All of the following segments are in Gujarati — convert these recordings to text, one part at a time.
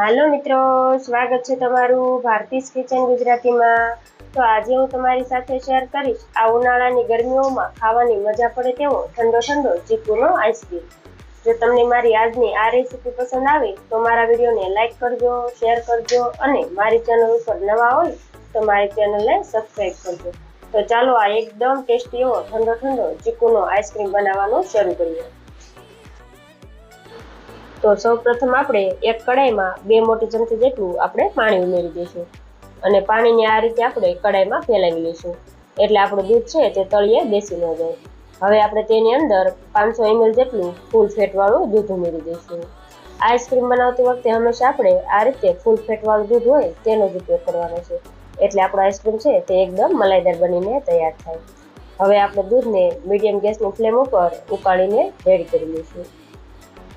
હાલો મિત્રો, સ્વાગત છે તમારું ભારતીસ કિચન ગુજરાતીમાં. તો આજે હું તમારી સાથે શેર કરીશ આ ઉનાળાની ગરમીઓમાં ખાવાની મજા પડે તેવો ઠંડો ઠંડો ચીકુનો આઈસ્ક્રીમ જો તમને મારી આજની આ રેસીપી પસંદ આવે, તો મારા વિડીયોને લાઇક કરજો શેર કરજો અને મારી ચેનલ ઉપર નવા હોય, તો મારી ચેનલને સબસ્ક્રાઈબ કરજો. તો ચાલો આ એકદમ ટેસ્ટી એવો ઠંડો ઠંડો ચીકુનો આઈસ્ક્રીમ બનાવવાનું શરૂ કરીએ. તો સૌપ્રથમ આપણે એક કડાઈમાં બે મોટી ચમચી જેટલું આપણે પાણી ઉમેરી દઈશું. અને પાણીને આ રીતે આપણે કડાઈમાં ફેલાવી લઈશું. એટલે આપણું દૂધ છે તે તળિયે બેસી ન જાય. હવે આપણે તેની અંદર પાંચસો એમએલ જેટલું ફૂલ ફેટવાળું દૂધ ઉમેરી દઈશું. આઈસ્ક્રીમ બનાવતી વખતે હંમેશા આપણે આ રીતે ફૂલ ફેટવાળું દૂધ હોય તેનો જ ઉપયોગ કરવાનો છે. એટલે આપણો આઈસ્ક્રીમ છે તે એકદમ મલાઈદાર બનીને તૈયાર થાય. હવે આપણે દૂધને મીડિયમ ગેસની ફ્લેમ ઉપર ઉકાળીને રેડી કરી લઈશું.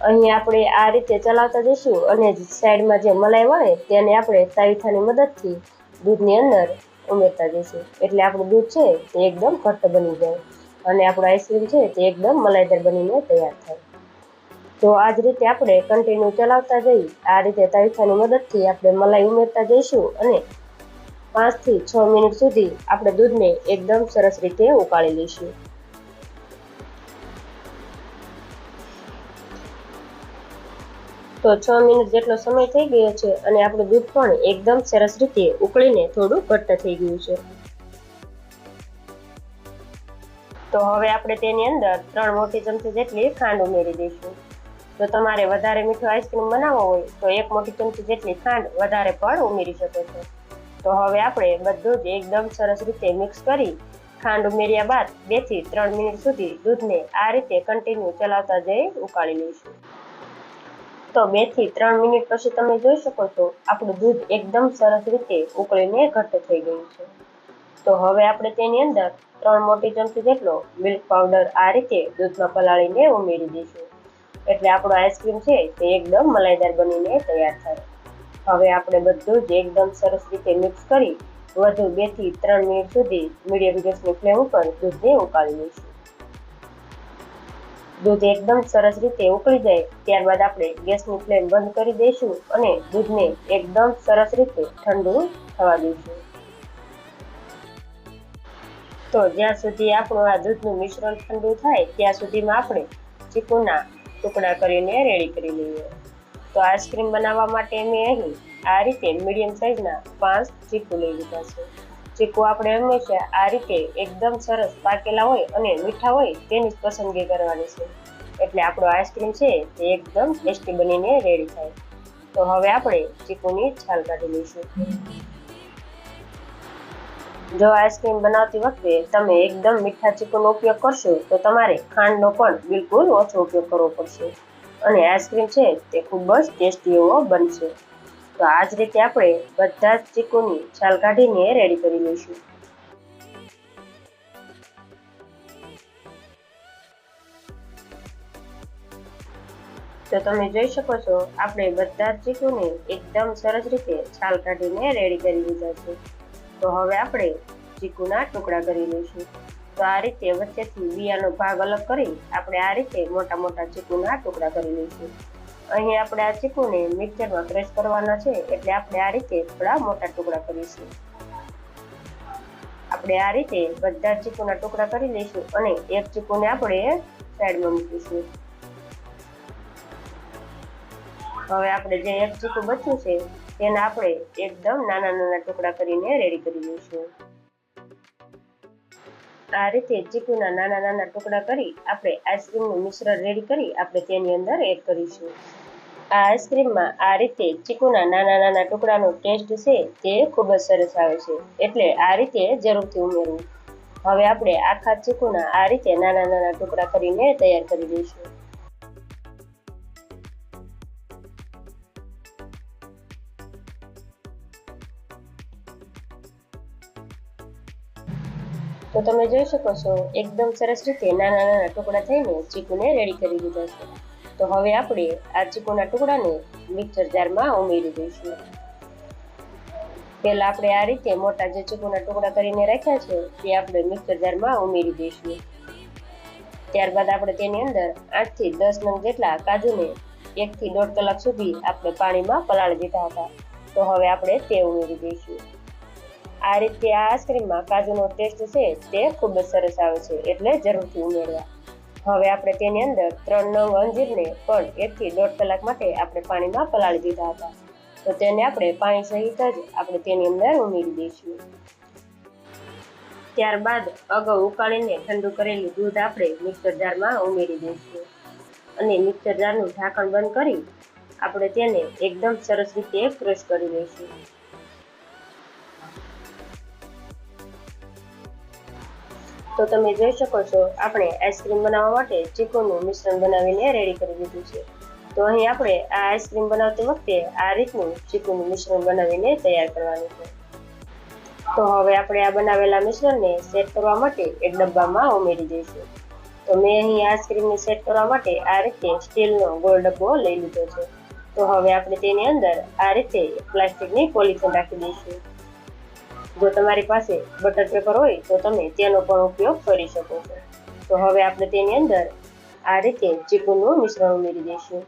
અહીં આપણે આ રીતે ચલાવતા જઈશું અને સાઈડમાં જે મલાઈ વળે તેને આપણે તાવીથાની મદદથી દૂધની અંદર ઉમેરતા જઈશું. એટલે આપણું દૂધ છે તે એકદમ ઘટ્ટ બની જાય અને આપણું આઈસ્ક્રીમ છે તે એકદમ મલાઈદાર બનીને તૈયાર થાય. તો આ જ રીતે આપણે કન્ટિન્યુ ચલાવતા જઈ આ રીતે તાવીથાની મદદથી આપણે મલાઈ ઉમેરતા જઈશું અને પાંચથી છ મિનિટ સુધી આપણે દૂધને એકદમ સરસ રીતે ઉકાળી લઈશું. તો છ મિનિટ જેટલો સમય થઈ ગયો છે અને આપણું દૂધ પણ એકદમ સરસ રીતે ઉકળીને થોડું ઘટ્ટ થઈ ગયું છે. તો હવે આપણે તેની અંદર ત્રણ મોટી ચમચી જેટલી ખાંડ ઉમેરી દઈશું. જો તમારે વધારે મીઠું આઈસ્ક્રીમ બનાવવો હોય, તો એક મોટી ચમચી જેટલી ખાંડ વધારે પણ ઉમેરી શકો છો. તો હવે આપણે બધું જ એકદમ સરસ રીતે મિક્સ કરી ખાંડ ઉમેર્યા બાદ બેથી ત્રણ મિનિટ સુધી દૂધને આ રીતે કન્ટિન્યુ ચલાવતા જઈ ઉકાળી લઈશું. તો બેથી ત્રણ મિનિટ પછી તમે જોઈ શકો છો, આપણું દૂધ એકદમ સરસ રીતે ઉકળીને ઘટ્ટ થઈ ગયું છે. તો હવે આપણે તેની અંદર ત્રણ મોટી ચમચી જેટલો મિલ્ક પાવડર આ રીતે દૂધમાં પલાળીને ઉમેરી દઈશું. એટલે આપણો આઈસ્ક્રીમ છે તે એકદમ મલાઈદાર બનીને તૈયાર થાય. હવે આપણે બધું જ એકદમ સરસ રીતે મિક્સ કરી વધુ બેથી ત્રણ મિનિટ સુધી મીડિયમ ગેસની ફ્લેમ ઉપર દૂધને ઉકાળી લઈશું. દૂધ એકદમ સરસ રીતે ઉકળી જાય, ત્યારબાદ આપણે ગેસની ફ્લેમ બંધ કરી દઈશું અને દૂધને એકદમ સરસ રીતે ઠંડુ થવા દઈશું. તો જ્યાં સુધી આપણું આ દૂધનું મિશ્રણ ઠંડુ થાય, ત્યાં સુધીમાં આપણે ચીકુના ટુકડા કરીને રેડી કરી લઈએ. તો આઈસ્ક્રીમ બનાવવા માટે મેં અહીં આ રીતે મીડિયમ સાઇઝના પાંચ ચીકુ લઈ લીધા છે. ચીકુ આપણે હંમેશા આ રીતે એકદમ સરસ પાકેલા હોય અને મીઠા હોય તેની જ પસંદગી કરવાની છે. એટલે આપણો આઈસ્ક્રીમ છે તે એકદમ ટેસ્ટી બનીને રેડી થાય. તો હવે આપણે ચીકુની છાલ કાઢી લઈશું. જો આઈસ્ક્રીમ બનાવતી વખતે તમે એકદમ મીઠા ચીકુનો ઉપયોગ કરશો, તો તમારે ખાંડનો પણ બિલકુલ ઓછો ઉપયોગ કરવો પડશે. અને આઈસ્ક્રીમ છે તે ખૂબ જ ટેસ્ટી એવો બનશે. તો આ રીતે આપણે બધા જ ચીકુની છાલ કાઢીને રેડી કરી લઈશું. તો તમે જોઈ શકો છો, આપણે બધા જ ચીકુને એકદમ સરસ રીતે છાલ કાઢીને રેડી કરી લીધા છે. તો હવે આપણે ચીકુના ટુકડા કરી લઈશું. તો આ રીતે વચ્ચેથી બિયાનો ભાગ અલગ કરી આપણે આ રીતે મોટા મોટા ચીકુના ટુકડા કરી લઈશું. અહીં આપણે આ ચીકુને મિક્સરમાં ક્રશ કરવાના છે એટલે આપણે આ રીતે થોડા મોટા ટુકડા કરીશું. આપણે આ રીતે બધા ચીકુના ટુકડા કરી લઈશું અને એક ચીકુને આપણે સાઈડમાં મૂકીશું. હવે આપણે જે એક ચીકુ બચ્યું છે, તેને આપણે એકદમ નાના નાના ટુકડા કરીને રેડી કરી લઈશું. આ રીતે ચીકુના નાના નાના ટુકડા કરી આપણે આઈસ્ક્રીમનું મિશ્રણ રેડી કરી આપણે તેની અંદર એડ કરીશું. આ આઈસ્ક્રીમમાં આ રીતે ચીકુના નાના નાના ટુકડાનો ટેસ્ટ છે તે ખૂબ જ સરસ આવે છે, એટલે આ રીતે જરૂરથી ઉમેરવું. હવે આપણે આખા ચીકુના આ રીતે નાના નાના ટુકડા કરીને તૈયાર કરી દઈશું. તો તમે જોઈ શકો છો, એકદમ સરસ રીતે નાના નાના ટુકડા થઈને ચીકુને રેડી કરી દીધા છે. તો હવે આપણે આ ચીકુના ટુકડાને મિક્સર જારમાં ઉમેરી દઈશું. પહેલાં આપણે આ રીતે મોટા જે ચીકુના ટુકડા કરીને રાખ્યા છે, તે આપણે મિક્સર જારમાં ઉમેરી દઈશું. ત્યારબાદ આપણે તેની અંદર આઠથી દસ નંગ જેટલા કાજુને એકથી દોઢ કલાક સુધી આપણે પાણીમાં પલાળી દીધા હતા. તો હવે આપણે તે ઉમેરી દઈશું. આ રીતે આ આઈસ્ક્રીમમાં કાજુનો ટેસ્ટ છે તે ખૂબ જ સરસ આવે છે એટલે જરૂરથી ઉમેરવા. હવે આપણે તેની અંદર ત્રણ નંગ અંજીરને પણ એકથી દોઢ કલાક માટે આપણે પાણીમાં પલાળી દીધા હતા. તો તેને આપણે પાણી સહિત જ આપણે તેની અંદર ઉમેરી દઈશું. ત્યારબાદ અગાઉ ઉકાળીને ઠંડુ કરેલું દૂધ આપણે મિક્સર જારમાં ઉમેરી દઈશું. અને મિક્સર જારનું ઢાંકણ બંધ કરી આપણે તેને એકદમ સરસ રીતે ક્રશ કરી લઈશું. તો તમે જોઈ શકો છો, આપણે આઈસ્ક્રીમ બનાવવા માટે ચીકુનું મિશ્રણ બનાવીને રેડી કરી દીધું છે. તો અહીં આપણે આ આઈસ્ક્રીમ બનાવતી વખતે આ રીતનું ચીકુનું મિશ્રણ બનાવીને તૈયાર કરવાનું છે. તો હવે આપણે આ બનાવેલા મિશ્રણને સેટ કરવા માટે એક ડબ્બામાં ઉમેરી દઈશું. તો મેં અહીં આઈસ્ક્રીમને સેટ કરવા માટે આ રીતે સ્ટીલનો ગોળ ડબ્બો લઈ લીધો છે. તો હવે આપણે તેની અંદર આ રીતે પ્લાસ્ટિકની પોલિથીન રાખી દઈશું. જો તમારી પાસે બટર પેપર હોય તો તમે તેનો પણ ઉપયોગ કરી શકો છો. તો હવે આપણે તેની અંદર આ રીતે ચીકુનું મિશ્રણ ઉમેરી દઈશું.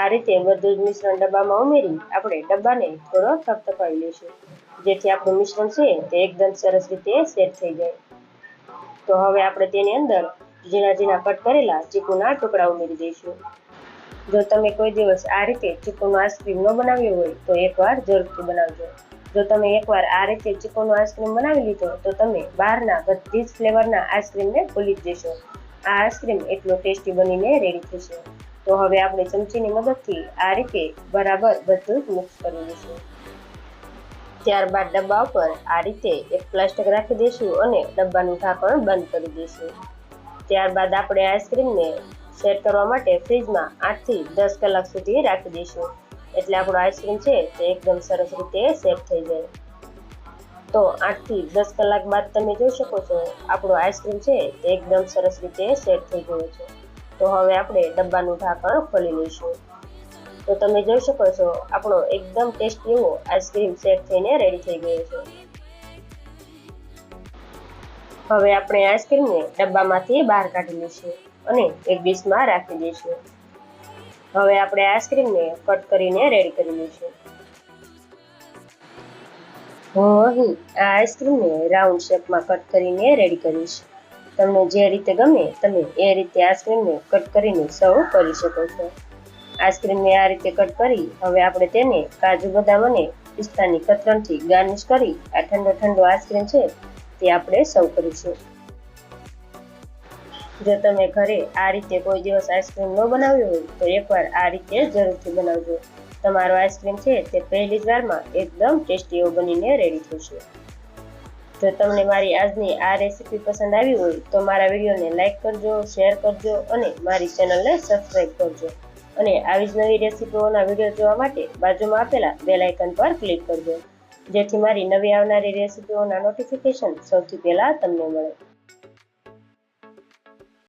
આ રીતે બધું જ મિશ્રણ ડબ્બામાં ઉમેરી આપણે ડબ્બાને થોડો થપથપાવી લઈશું. જેથી આપણું મિશ્રણ છે તે એકદમ સરસ રીતે સેટ થઈ જાય. તો હવે આપણે તેની અંદર ઝીણા ઝીણા કટ કરેલા ચીકુના ટુકડા ઉમેરી દઈશું. જો તમે કોઈ દિવસ આ રીતે ચીકુનો આઈસ્ક્રીમ ન બનાવ્યો હોય તો એકવાર જરૂરથી બનાવજો. જો તમે એકવાર આ રીતે ચીકુનો આઈસ્ક્રીમ બનાવી લીધો, તો તમે બહારના બધી જ ફ્લેવરના આઈસ્ક્રીમને ભૂલી જ જશો. આ આઈસ્ક્રીમ એટલો ટેસ્ટી બનીને રેડી થશે. તો હવે આપણે ચમચીની મદદથી આ રીતે બરાબર બધું મિક્સ કરી દઈશું ત્યારબાદ ડબ્બા ઉપર આ રીતે એક પ્લાસ્ટિક રાખી દઈશું અને ડબ્બાનું ઢાંકણ બંધ કરી દઈશું. ત્યારબાદ આપણે આઈસ્ક્રીમને સેટ કરવા માટે ફ્રીજમાં આઠથી દસ કલાક સુધી રાખી દઈશું. એટલે આપણો આઈસ્ક્રીમ છે તે એકદમ સરસ રીતે સેટ થઈ જાય. તો આઠથી દસ કલાક બાદ તમે જોઈ શકો છો, આપણો આઈસ્ક્રીમ છે તે એકદમ સરસ રીતે સેટ થઈ ગયો છે. તો હવે આપણે ડબ્બાનું ઢાંકણ ખોલી લઈશું. તો તમે જોઈ શકો છો, આપણો એકદમ ટેસ્ટી એવો આઈસ્ક્રીમ સેટ થઈને રેડી થઈ ગયો છે. હવે આપણે આઈસ્ક્રીમને ડબ્બામાંથી બહાર કાઢી લઈશું અને એક ડીશમાં રાખી દઈશું. હવે આપણે આઈસ્ક્રીમને કટ કરીને રેડી કરી લઈશું. હું અહીં આ આઈસ્ક્રીમને રાઉન્ડ શેપમાં કટ કરીને રેડી કરીશ. તમને જે રીતે ગમે તમે એ રીતે આઈસ્ક્રીમને કટ કરીને સર્વ કરી શકો છો. આઈસ્ક્રીમને આ રીતે કટ કરી હવે આપણે તેને કાજુ બદામ અને પિસ્તાની કતરણથી ગાર્નિશ કરી આ ઠંડો ઠંડો આઈસ્ક્રીમ છે તે આપણે સર્વ કરીશું. જો તમે ઘરે આ રીતે કોઈ દિવસ આઈસ્ક્રીમ ન બનાવ્યો હોય, તો એકવાર આ રીતે જરૂરથી બનાવજો. તમારો આઈસ્ક્રીમ છે તે પહેલી જ વારમાં એકદમ ટેસ્ટી એવો બનીને રેડી થશે. જો તમને મારી આજની આ રેસીપી પસંદ આવી હોય, તો મારા વિડીયોને લાઇક કરજો શેર કરજો અને મારી ચેનલને સબસ્ક્રાઈબ કરજો. અને આવી જ નવી રેસીપીઓના વીડિયો જોવા માટે બાજુમાં આપેલા બેલ આઇકન પર ક્લિક કરજો. જેથી મારી નવી આવનારી રેસીપીઓના નોટિફિકેશન સૌથી પહેલાં તમને મળે.